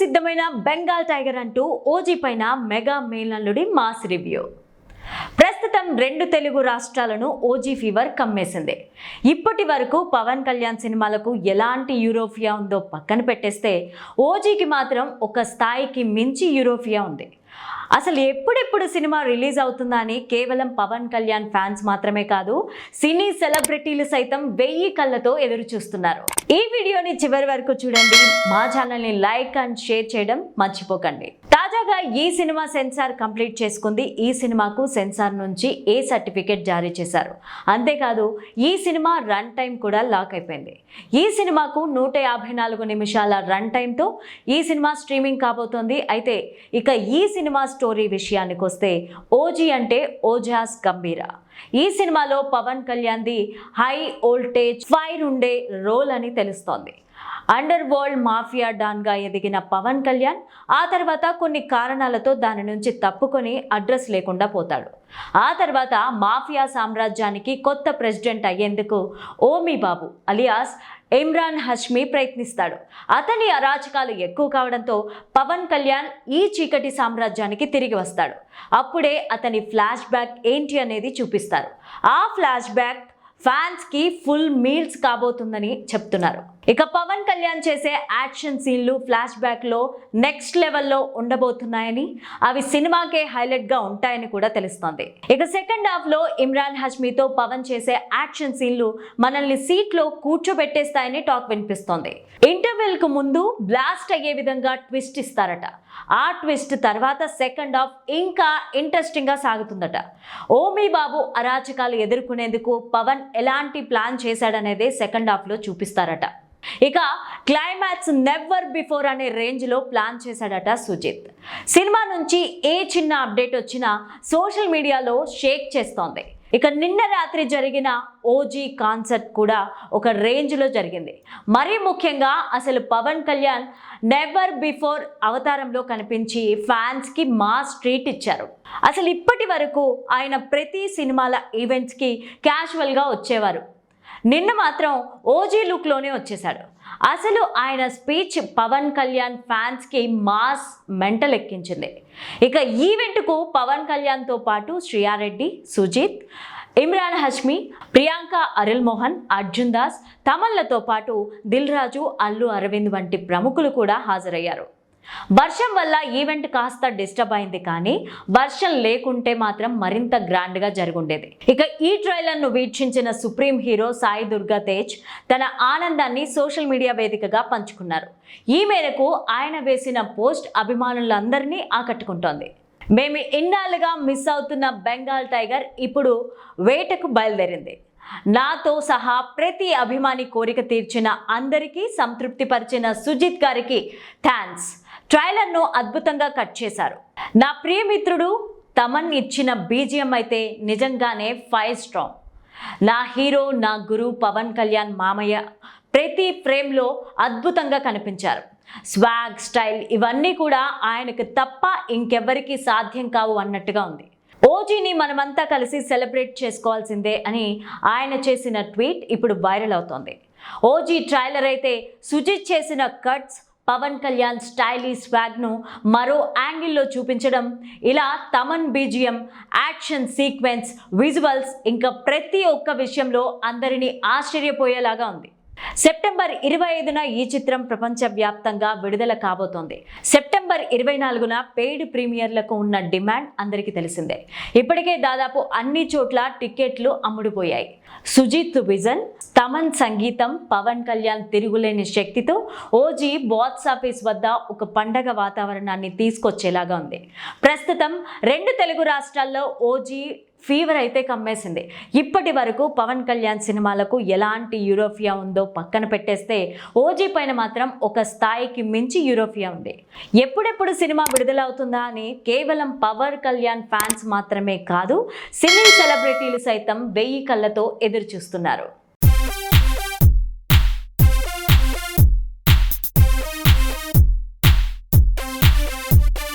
సిద్ధమైన బెంగాల్ టైగర్ అంటూ ఓజీ పైన మెగా మేల్నల్లుడి మాస్ రివ్యూ. ప్రస్తుతం రెండు తెలుగు రాష్ట్రాలను ఓజీ ఫీవర్ కమ్మేసింది. ఇప్పటి వరకు పవన్ కళ్యాణ్ సినిమాలకు ఎలాంటి యూరోఫియా ఉందో పక్కన పెట్టేస్తే ఓజీకి మాత్రం ఒక స్థాయికి మించి యూరోఫియా ఉంది. అసలు ఎప్పుడెప్పుడు సినిమా రిలీజ్ అవుతుందా అని కేవలం పవన్ కళ్యాణ్ ఫ్యాన్స్ మాత్రమే కాదు సినీ సెలబ్రిటీలు సైతం వెయ్యి కళ్ళతో ఎదురు చూస్తున్నారు ఈ వీడియోని చివరి వరకు చూడండి. మా ఛానల్ని లైక్ అండ్ షేర్ చేయడం మర్చిపోకండి. తాజాగా ఈ సినిమా సెన్సార్ కంప్లీట్ చేసుకుంది. ఈ సినిమాకు సెన్సార్ నుంచి ఏ సర్టిఫికేట్ జారీ చేశారు? అంతేకాదు ఈ సినిమా రన్ టైం కూడా లాక్ అయిపోయింది. ఈ సినిమాకు నూట యాభై నాలుగు నిమిషాల రన్ టైంతో ఈ సినిమా స్ట్రీమింగ్ కాబోతోంది. అయితే ఇక ఈ సినిమా స్టోరీ విషయానికి వస్తే ఓజీ అంటే ఓజాస్ గంభీర. ఈ సినిమాలో పవన్ కళ్యాణ్ది హై ఓల్టేజ్ ఫైర్ ఉండే రోల్ అని తెలుస్తోంది. అండర్ వరల్డ్ మాఫియా డాన్గా ఎదిగిన పవన్ కళ్యాణ్ ఆ తర్వాత కొన్ని కారణాలతో దాని నుంచి తప్పుకొని అడ్రస్ లేకుండా పోతాడు. ఆ తర్వాత మాఫియా సామ్రాజ్యానికి కొత్త ప్రెసిడెంట్ అయ్యేందుకు ఓమీ బాబు అలియాస్ ఇమ్రాన్ హష్మీ ప్రయత్నిస్తాడు. అతని అరాచకాలు ఎక్కువ కావడంతో పవన్ కళ్యాణ్ ఈ చీకటి సామ్రాజ్యానికి తిరిగి వస్తాడు. అప్పుడే అతని ఫ్లాష్ బ్యాక్ ఏంటి అనేది చూపిస్తారు. ఆ ఫ్లాష్ బ్యాక్ ఫ్యాన్స్కి ఫుల్ మీల్స్ కాబోతుందని చెప్తున్నారు. ఇక పవన్ కళ్యాణ్ చేసే యాక్షన్ సీన్లు ఫ్లాష్ బ్యాక్లో నెక్స్ట్ లెవెల్లో ఉండబోతున్నాయని అవి సినిమాకే హైలైట్గా ఉంటాయని కూడా తెలుస్తోంది. ఇక సెకండ్ హాఫ్లో ఇమ్రాన్ హష్మీతో పవన్ చేసే యాక్షన్ సీన్లు మనల్ని సీట్లో కూర్చోబెట్టేస్తాయని టాక్ వినిపిస్తోంది. ఇంటర్వెల్కు ముందు బ్లాస్ట్ అయ్యే విధంగా ట్విస్ట్ ఇస్తారట. ఆ ట్విస్ట్ తర్వాత సెకండ్ హాఫ్ ఇంకా ఇంట్రెస్టింగ్గా సాగుతుందట. ఓమీ బాబు అరాచకాలు ఎదుర్కొనేందుకు పవన్ ఎలాంటి ప్లాన్ చేశాడనేదే సెకండ్ హాఫ్లో చూపిస్తారట. ఇక క్లైమాక్స్ నెవర్ బిఫోర్ అనే రేంజ్లో ప్లాన్ చేశాడట సుజిత్. సినిమా నుంచి ఏ చిన్న అప్డేట్ వచ్చినా సోషల్ మీడియాలో షేక్ చేస్తోంది. ఇక నిన్న రాత్రి జరిగిన ఓజీ కాన్సర్ట్ కూడా ఒక రేంజ్లో జరిగింది. మరీ ముఖ్యంగా అసలు పవన్ కళ్యాణ్ నెవర్ బిఫోర్ అవతారంలో కనిపించి ఫ్యాన్స్కి మాస్ ట్రీట్ ఇచ్చారు. అసలు ఇప్పటి వరకు ఆయన ప్రతి సినిమాల ఈవెంట్స్కి క్యాజువల్గా వచ్చేవారు. నిన్న మాత్రం ఓజీ లుక్లోనే వచ్చేశాడు. అసలు ఆయన స్పీచ్ పవన్ కళ్యాణ్ ఫ్యాన్స్కి మాస్ మెంటల్ ఎక్కించింది. ఇక ఈవెంట్కు పవన్ కళ్యాణ్తో పాటు శ్రియారెడ్డి సుజిత్ ఇమ్రాన్ హష్మి ప్రియాంక అరిల్ మోహన్ అర్జున్ దాస్ తమన్లతో పాటు దిల్ రాజు అల్లు అరవింద్ వంటి ప్రముఖులు కూడా హాజరయ్యారు. వర్షం వల్ల ఈవెంట్ కాస్త డిస్టర్బ్ అయింది కానీ వర్షం లేకుంటే మాత్రం మరింత గ్రాండ్గా జరుగుండేది. ఇక ఈ ట్రైలర్ను వీక్షించిన సుప్రీం హీరో సాయి దుర్గా తేజ్ తన ఆనందాన్ని సోషల్ మీడియా వేదికగా పంచుకున్నారు. ఈ మేరకు ఆయన వేసిన పోస్ట్ అభిమానులందరినీ ఆకట్టుకుంటోంది. మేము ఇన్నాళ్ళుగా మిస్ అవుతున్న బెంగాల్ టైగర్ ఇప్పుడు వేటకు బయలుదేరింది. నాతో సహా ప్రతి అభిమాని కోరిక తీర్చిన అందరికీ సంతృప్తిపరిచిన సుజిత్ గారికి థ్యాంక్స్. ట్రైలర్ను అద్భుతంగా కట్ చేశారు. నా ప్రియమిత్రుడు తమన్ ఇచ్చిన బీజిఎం అయితే నిజంగానే ఫైవ్ స్ట్రాంగ్. నా హీరో నా గురు పవన్ కళ్యాణ్ మామయ్య ప్రతి ఫ్రేమ్లో అద్భుతంగా కనిపించారు. స్వాగ్ స్టైల్ ఇవన్నీ కూడా ఆయనకు తప్ప ఇంకెవ్వరికి సాధ్యం కావు అన్నట్టుగా ఉంది. ఓజీని మనమంతా కలిసి సెలబ్రేట్ చేసుకోవాల్సిందే అని ఆయన చేసిన ట్వీట్ ఇప్పుడు వైరల్ అవుతోంది. ఓజీ ట్రైలర్ అయితే సుజిత్ చేసిన కట్స్ పవన్ కళ్యాణ్ స్టైలీ స్వాగ్ను మరో యాంగిల్లో చూపించడం ఇలా Thaman BGM action sequence visuals ఇంకా ప్రతి ఒక్క విషయంలో అందరినీ ఆశ్చర్యపోయేలాగా ఉంది. సెప్టెంబర్ ఇరవై ఐదున ఈ చిత్రం ప్రపంచవ్యాప్తంగా విడుదల కాబోతోంది. సెప్టెంబర్ ఇరవై నాలుగున పెయిడ్ ప్రీమియర్లకు ఉన్న డిమాండ్ అందరికీ తెలిసిందే. ఇప్పటికే దాదాపు అన్ని చోట్ల టికెట్లు అమ్ముడుపోయాయి. సుజిత్ విజన్ తమన్ సంగీతం పవన్ కళ్యాణ్ తిరుగులేని శక్తితో ఓజీ బాక్స్ ఆఫీస్ వద్ద ఒక పండగ వాతావరణాన్ని తీసుకొచ్చేలాగా ఉంది. ప్రస్తుతం రెండు తెలుగు రాష్ట్రాల్లో ఓజీ ఫీవర్ అయితే కమ్మేసింది. ఇప్పటి వరకు పవన్ కళ్యాణ్ సినిమాలకు ఎలాంటి యూరోఫియా ఉందో పక్కన పెట్టేస్తే ఓజీ పైన మాత్రం ఒక స్థాయికి మించి యూరోఫియా ఉంది. ఎప్పుడెప్పుడు సినిమా విడుదలవుతుందా అని కేవలం పవర్ కళ్యాణ్ ఫ్యాన్స్ మాత్రమే కాదు సినీ సెలబ్రిటీలు సైతం వెయ్యి కళ్ళతో ఎదురు చూస్తున్నారు